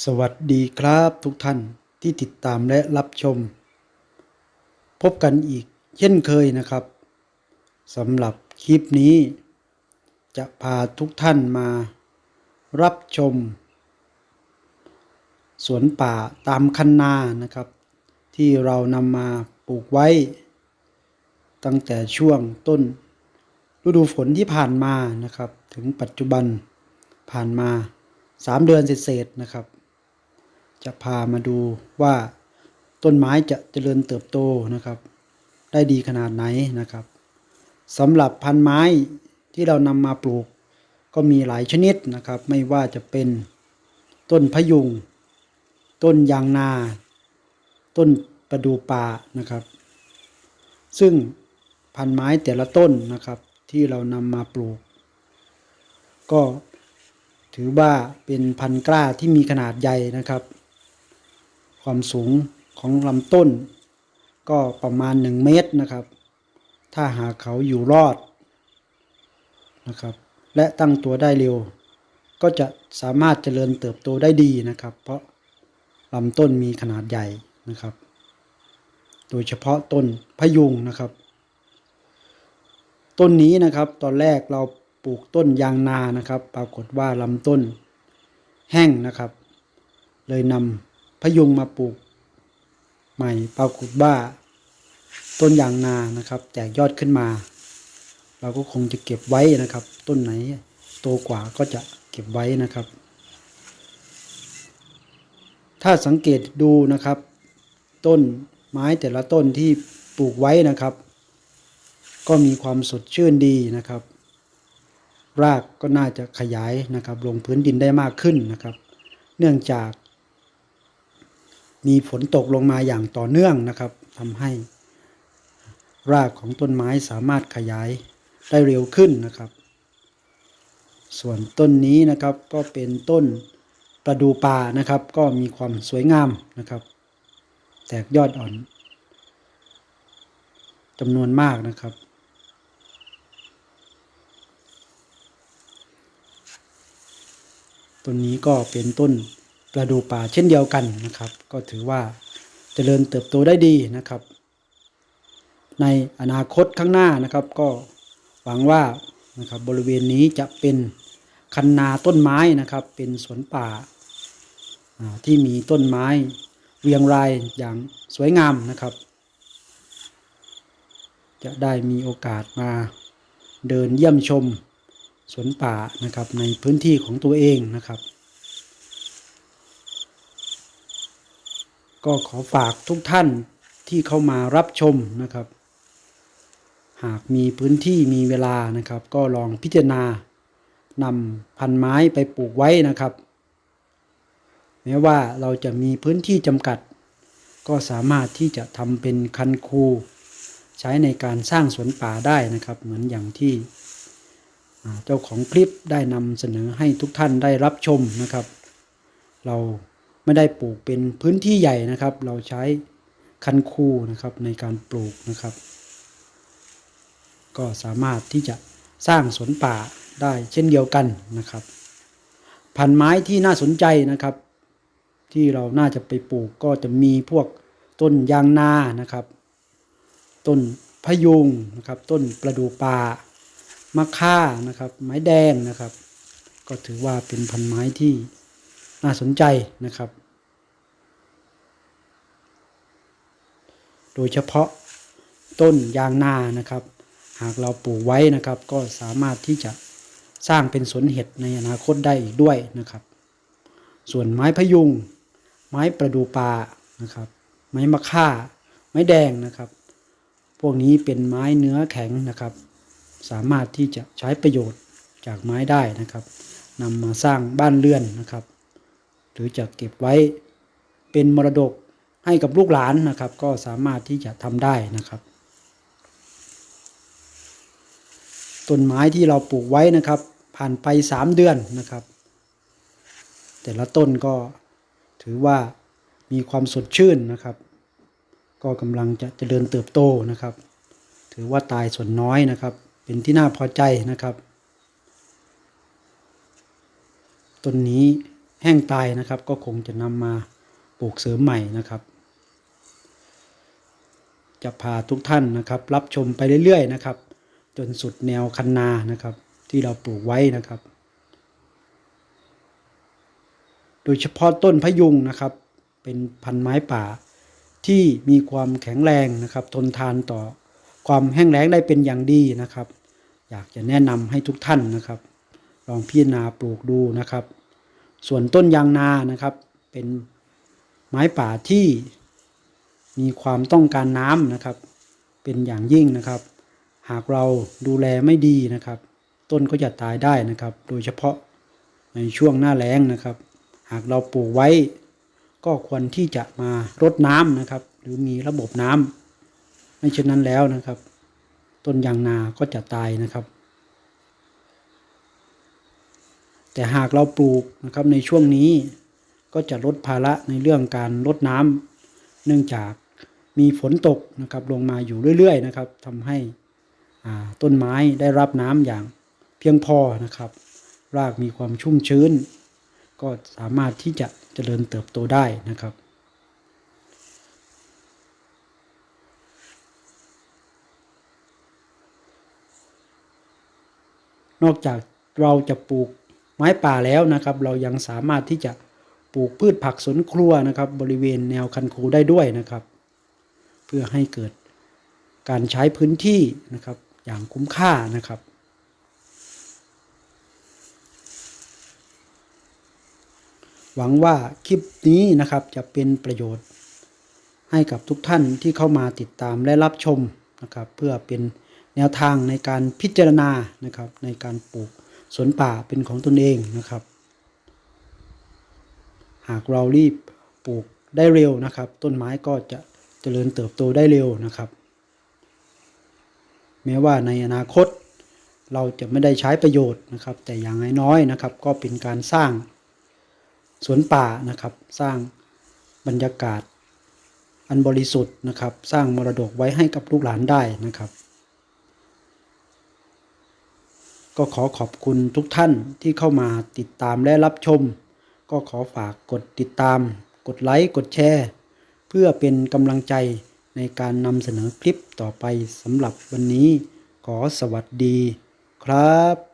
สวัสดีครับทุกท่านที่ติดตามและรับชม พบกันอีกเช่นเคยนะครับสำหรับคลิปนี้ จะพาทุกท่านมารับชม สวนป่าตามคันนานะครับ ที่เรานำมาปลูกไว้ ตั้งแต่ช่วงต้น ฤดูฝนที่ผ่านมานะครับ ถึงปัจจุบันผ่านมา3เดือนเศษๆนะครับ จะพามาดูว่าต้นไม้จะเจริญเติบโตนะครับ ได้ดีขนาดไหนนะครับสำหรับพันธุ์ไม้ที่เรานำมาปลูกก็มีหลายชนิดนะครับ ไม่ว่าจะเป็นต้นพะยุง ต้นยางนา ต้นประดูป่านะครับ ซึ่งพันธุ์ไม้แต่ละต้นนะครับที่เรานำมาปลูก ก็ถือว่าเป็นพันธุ์กล้าที่มีขนาดใหญ่นะครับ ความสูงของลำต้น ก็ประมาณ 1 เมตรนะครับ ถ้าหากเขาอยู่รอดนะครับ และตั้งตัวได้เร็ว ก็จะสามารถเจริญเติบโตได้ดีนะครับ เพราะลำต้นมีขนาดใหญ่นะครับ โดยเฉพาะต้นพะยุงนะครับ ต้นนี้นะครับตอนแรกเราปลูกต้นยางนานะครับ ปรากฏว่าลำต้นแห้งนะครับ เลยนำ พยุงมาปลูก ใหม่ปรากฏว่า ต้นยางนานะครับ แตกยอดขึ้นมา เราก็คงจะเก็บไว้นะครับ ต้นไหนโตกว่าก็จะเก็บไว้นะครับ ถ้าสังเกตดูนะครับ ต้นไม้แต่ละต้นที่ปลูกไว้นะครับ ก็มีความสดชื่นดีนะครับ รากก็น่าจะขยายนะครับ ลงพื้นดินได้มากขึ้นนะครับ เนื่องจาก มีฝนตกลงมาอย่างต่อเนื่องนะครับทำให้ รากของต้นไม้สามารถขยายได้เร็วขึ้นนะครับ ส่วนต้นนี้นะครับก็เป็นต้นประดูป่านะครับ ก็มีความสวยงามนะครับ แตกยอดอ่อนจำนวนมากนะครับ ต้นนี้ก็เป็นต้น ประดูป่าเช่นเดียวกันนะครับ ก็ถือว่าเจริญเติบโตได้ดีนะครับ ในอนาคตข้างหน้านะครับ ก็หวังว่านะครับบริเวณนี้จะเป็นคันนาต้นไม้นะครับ เป็นสวนป่าอ่าที่มีต้นไม้เรียงรายอย่างสวยงามนะครับ จะได้มีโอกาสมาเดินเยี่ยมชมสวนป่านะครับในพื้นที่ของตัวเองนะครับ ก็ขอฝากทุกท่านที่เข้ามารับชมนะครับ หากมีพื้นที่มีเวลานะครับ ก็ลองพิจารณานำพันไม้ไปปลูกไว้นะครับ แม้ว่าเราจะมีพื้นที่จำกัด ก็สามารถที่จะทำเป็นคันคูใช้ในการสร้างสวนป่าได้นะครับ เหมือนอย่างที่เจ้าของคลิปได้นำเสนอให้ทุกท่านได้รับชมนะครับ เรา ไม่ได้ปลูกเป็นพื้นที่ใหญ่นะครับ เราใช้คันคูนะครับในการปลูกนะครับ ก็สามารถที่จะสร้างสวนป่าได้เช่นเดียวกันนะครับพันไม้ที่น่าสนใจนะครับ ที่เราน่าจะไปปลูกก็จะมีพวกต้นยางนานะครับ ต้นพะยุงนะครับ ต้นประดู่ป่ามะค่านะครับ ไม้แดงนะครับ ก็ถือว่าเป็นพันไม้ที่ น่าสนใจนะครับ โดยเฉพาะต้นยางนานะครับ หากเราปลูกไว้นะครับ ก็สามารถที่จะสร้างเป็นสวนเห็ดในอนาคตได้อีกด้วยนะครับ ส่วนไม้พยุง ไม้ประดูป่านะครับ ไม้มะค่า ไม้แดงนะครับ พวกนี้เป็นไม้เนื้อแข็งนะครับ สามารถที่จะใช้ประโยชน์จากไม้ได้นะครับนำมาสร้างบ้านเรือนนะครับ หรือจะเก็บไว้เป็นมรดกให้กับลูกหลานนะครับ ก็สามารถที่จะทำได้นะครับต้นไม้ที่เราปลูกไว้นะครับ ผ่านไป 3 เดือนนะครับ แต่ละต้นก็ถือว่ามีความสดชื่นนะครับ ก็กำลังจะเจริญเติบโตนะครับ ถือว่าตายส่วนน้อยนะครับ เป็นที่น่าพอใจนะครับต้นนี้ แห้งตายนะครับ ก็คงจะนำมาปลูกเสริมใหม่นะครับ จะพาทุกท่านนะครับ รับชมไปเรื่อยๆนะครับ จนสุดแนวคันนานะครับ ที่เราปลูกไว้นะครับ โดยเฉพาะต้นพะยุงนะครับ เป็นพันไม้ป่าที่มีความแข็งแรงนะครับ ทนทานต่อความแห้งแล้งได้เป็นอย่างดีนะครับ อยากจะแนะนำให้ทุกท่านนะครับ ลองพิจารณาปลูกดูนะครับ ส่วนต้นยางนานะครับ เป็นไม้ป่าที่มีความต้องการน้ำนะครับ เป็นอย่างยิ่งนะครับ หากเราดูแลไม่ดีนะครับ ต้นก็จะตายได้นะครับ โดยเฉพาะในช่วงหน้าแล้งนะครับ หากเราปลูกไว้ ก็ควรที่จะมารดน้ำนะครับ หรือมีระบบน้ำไม่เช่นนั้นแล้วนะครับ ต้นยางนาก็จะตายนะครับ แต่หากเราปลูกนะครับในช่วงนี้ก็จะลดภาระในเรื่องการลดน้ำเนื่องจากมีฝนตกนะครับลงมาอยู่เรื่อยๆนะครับทำให้ต้นไม้ได้รับน้ำอย่างเพียงพอนะครับ รากมีความชุ่มชื้น ก็สามารถที่จะเจริญเติบโตได้นะครับนอกจากเราจะปลูก ไม้ป่าแล้วนะครับ เรายังสามารถที่จะปลูกพืชผักสวนครัวนะครับ บริเวณแนวคันคูได้ด้วยนะครับ เพื่อให้เกิดการใช้พื้นที่นะครับ อย่างคุ้มค่านะครับหวังว่าคลิปนี้นะครับจะเป็นประโยชน์ ให้กับทุกท่านที่เข้ามาติดตามและรับชมนะครับ เพื่อเป็นแนวทางในการพิจารณานะครับ ในการปลูก สวนป่าเป็นของตนเองนะครับ หากเรารีบปลูกได้เร็วนะครับ ต้นไม้ก็จะเจริญเติบโตได้เร็วนะครับ แม้ว่าในอนาคตเราจะไม่ได้ใช้ประโยชน์นะครับ แต่อย่างน้อยๆนะครับ ก็เป็นการสร้างสวนป่านะครับ สร้างบรรยากาศอันบริสุทธิ์นะครับ สร้างมรดกไว้ให้กับลูกหลานได้นะครับ ก็ขอขอบคุณทุกท่านที่เข้ามาติดตามและรับชม ก็ขอฝากกดติดตาม กดไลค์ กดแชร์ เพื่อเป็นกำลังใจในการนำเสนอคลิปต่อไปสำหรับวันนี้ ขอสวัสดีครับ